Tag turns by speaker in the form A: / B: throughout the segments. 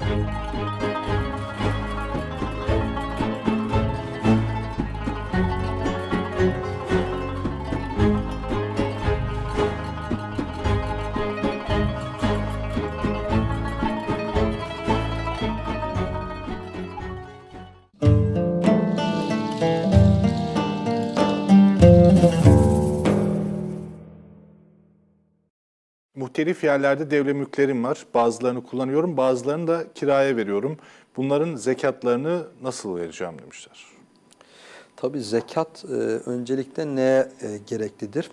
A: Música Muhtelif yerlerde devre mülklerim var. Bazılarını kullanıyorum, bazılarını da kiraya veriyorum. Bunların zekatlarını nasıl vereceğim demişler.
B: Tabii zekat e, öncelikle neye e, gereklidir?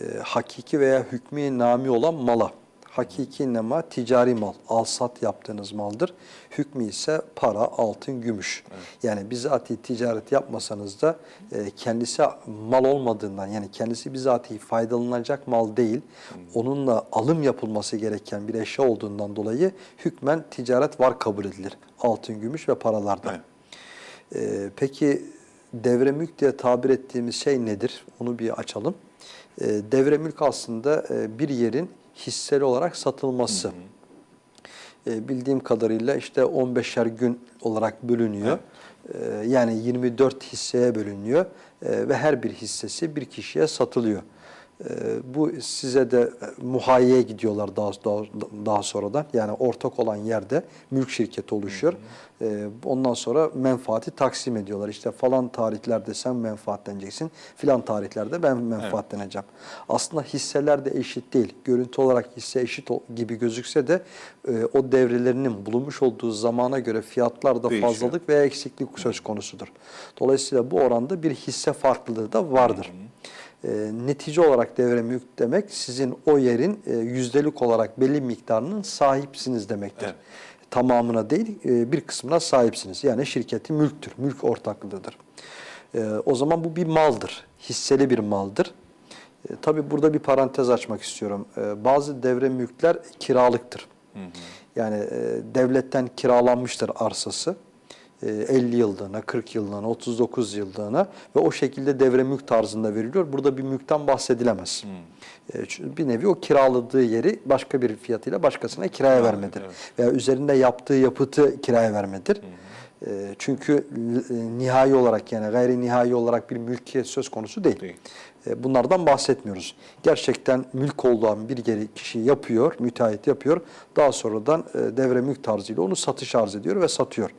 B: E, hakiki veya hükmü nami olan mala. Hakiki nema ticari mal, al-sat yaptığınız maldır. Hükmü ise para, altın, gümüş. Yani bizatihi ticaret yapmasanız da e, kendisi mal olmadığından yani kendisi bizatihi faydalanacak mal değil, onunla alım yapılması gereken bir eşya olduğundan dolayı hükmen ticaret var kabul edilir. Altın, gümüş ve paralardan.
A: Evet.
B: Ee, peki devre mülk diye tabir ettiğimiz şey nedir? Onu bir açalım. Ee, devre mülk aslında e, bir yerin hisseli olarak satılması. Ee, bildiğim kadarıyla işte 15'er gün olarak bölünüyor. Ee, yani 24 hisseye bölünüyor Ee, ve her bir hissesi bir kişiye satılıyor. Ee, bu size de e, muhayyeye gidiyorlar daha, daha, daha sonradan. Yani ortak olan yerde mülk şirketi oluşuyor. Ee, ondan sonra menfaati taksim ediyorlar. İşte falan tarihlerde sen menfaatleneceksin, filan tarihlerde ben menfaatleneceğim. Aslında hisseler de eşit değil. Görüntü olarak hisse eşit gibi gözükse de e, o devrelerinin bulunmuş olduğu zamana göre fiyatlarda
A: Değişiyor.
B: fazlalık veya eksiklik söz konusudur. Dolayısıyla bu oranda bir hisse farklılığı da vardır. E, netice olarak devre mülk demek sizin o yerin e, yüzdelik olarak belli miktarının sahipsiniz demektir.
A: Evet.
B: Tamamına değil e, bir kısmına sahipsiniz. Yani şirketin mülktür, mülk ortaklığıdır. E, o zaman bu bir maldır, hisseli bir maldır. E, tabii burada bir parantez açmak istiyorum. E, bazı devre mülkler kiralıktır. Yani e, devletten kiralanmıştır arsası. E, 50 yıllığına, 40 yıllığına, 39 yıllığına ve o şekilde devre mülk tarzında veriliyor. Burada bir mülkten bahsedilemez. E, çünkü bir nevi o kiraladığı yeri başka bir fiyatıyla başkasına kiraya vermedir. Veya üzerinde yaptığı yapıtı kiraya vermedir. E, çünkü e, nihai olarak yani gayri nihai olarak bir mülkiyet söz konusu değil.
A: Değil.
B: E, Bunlardan bahsetmiyoruz. Gerçekten mülk olduğu bir geri kişi yapıyor, müteahhit yapıyor. Daha sonradan e, devre mülk tarzıyla onu satış arz ediyor ve satıyor.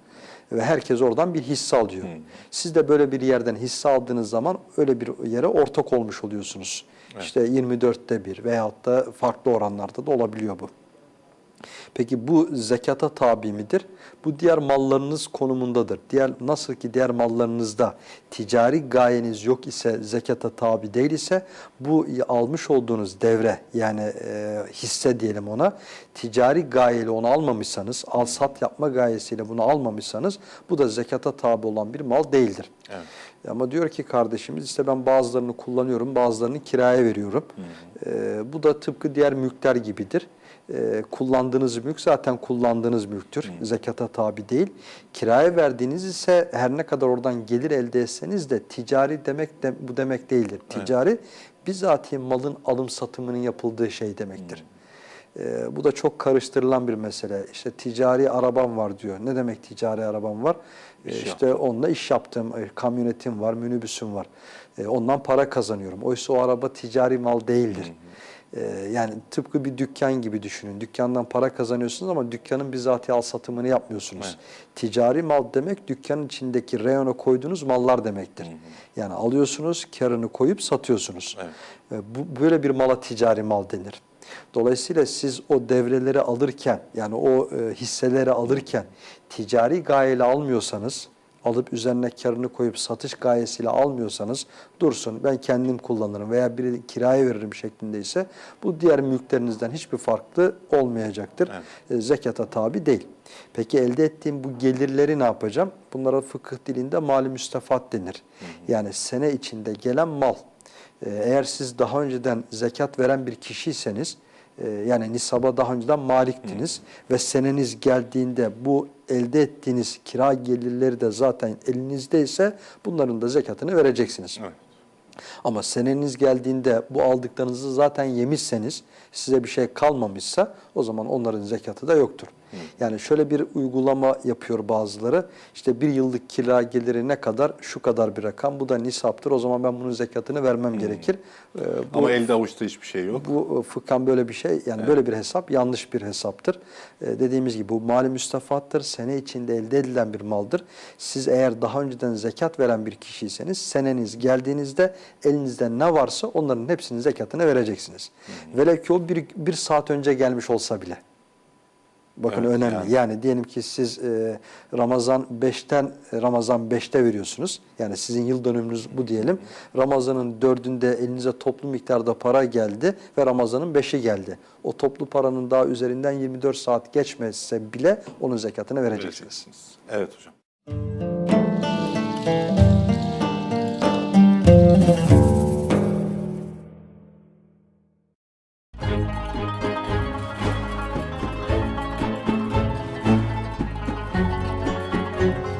B: Ve herkes oradan bir hisse alıyor. Siz de böyle bir yerden hisse aldığınız zaman öyle bir yere ortak olmuş oluyorsunuz. İşte 24'te bir veyahut da farklı oranlarda da olabiliyor bu. Peki bu zekata tabi midir? Bu diğer mallarınız konumundadır. Diğer nasıl ki diğer mallarınızda ticari gayeniz yok ise zekata tabi değil ise bu almış olduğunuz devre yani e, hisse diyelim ona ticari gayeyle onu almamışsanız al sat yapma gayesiyle bunu almamışsanız bu da zekata tabi olan bir mal değildir.
A: Evet.
B: Ama diyor ki kardeşimiz işte ben bazılarını kullanıyorum, bazılarını kiraya veriyorum. Ee, bu da tıpkı diğer mülkler gibidir. Ee, kullandığınız mülk zaten kullandığınız mülktür. Zekata tabi değil. Kiraya verdiğiniz ise her ne kadar oradan gelir elde etseniz de ticari demek de, bu demek değildir. Ticari bizatihi malın alım satımının yapıldığı şey demektir. Ee, bu da çok karıştırılan bir mesele. İşte ticari arabam var diyor. Ne demek ticari arabam var? Ee,
A: İş
B: işte onunla iş yaptım, e, kamyonetim var, minibüsüm var. Ee, ondan para kazanıyorum. Oysa o araba ticari mal değildir. Ee, yani tıpkı bir dükkan gibi düşünün. Dükkandan para kazanıyorsunuz ama dükkanın bizatihi al satımını yapmıyorsunuz. Ticari mal demek dükkanın içindeki reyona koyduğunuz mallar demektir. Yani alıyorsunuz, karını koyup satıyorsunuz. Ee, bu böyle bir mala ticari mal denir. Dolayısıyla siz o devreleri alırken yani o e, hisseleri alırken ticari gayeyle almıyorsanız alıp üzerine karını koyup satış gayesiyle almıyorsanız dursun ben kendim kullanırım veya biri kiraya veririm şeklindeyse bu diğer mülklerinizden hiçbir farklı olmayacaktır. E, zekata tabi değil. Peki elde ettiğim bu gelirleri ne yapacağım? Bunlara fıkıh dilinde mali müstefat denir. Yani sene içinde gelen mal. Ee, Eğer siz daha önceden zekat veren bir kişiyseniz, e, yani nisaba daha önceden maliktiniz ve seneniz geldiğinde bu elde ettiğiniz kira gelirleri de zaten elinizdeyse bunların da zekatını vereceksiniz.
A: Evet.
B: Ama seneniz geldiğinde bu aldıklarınızı zaten yemişseniz, size bir şey kalmamışsa o zaman onların zekatı da yoktur. Yani şöyle bir uygulama yapıyor bazıları. İşte bir yıllık kira geliri ne kadar? Şu kadar bir rakam. Bu da nisaptır. O zaman ben bunun zekatını vermem gerekir. Ee, bu,
A: Ama elde avuçta hiçbir şey yok.
B: bu e, fıkhan böyle bir şey yani böyle bir hesap yanlış bir hesaptır. Ee, dediğimiz gibi bu mali müstefattır. Sene içinde elde edilen bir maldır. Siz eğer daha önceden zekat veren bir kişiyseniz seneniz geldiğinizde elinizde ne varsa onların hepsinin zekatını vereceksiniz. Velev ki o bir, bir saat önce gelmiş olsa bile. Bakın
A: Evet,
B: önemli.
A: yani.
B: Yani. diyelim ki siz e, Ramazan 5'ten Ramazan 5'te veriyorsunuz. Yani sizin yıl dönümünüz bu diyelim. Ramazanın 4'ünde elinize toplu miktarda para geldi ve Ramazanın 5'i geldi. O toplu paranın daha üzerinden 24 saat geçmezse bile onun zekatını vereceksiniz.
A: Evet hocam. Thank you.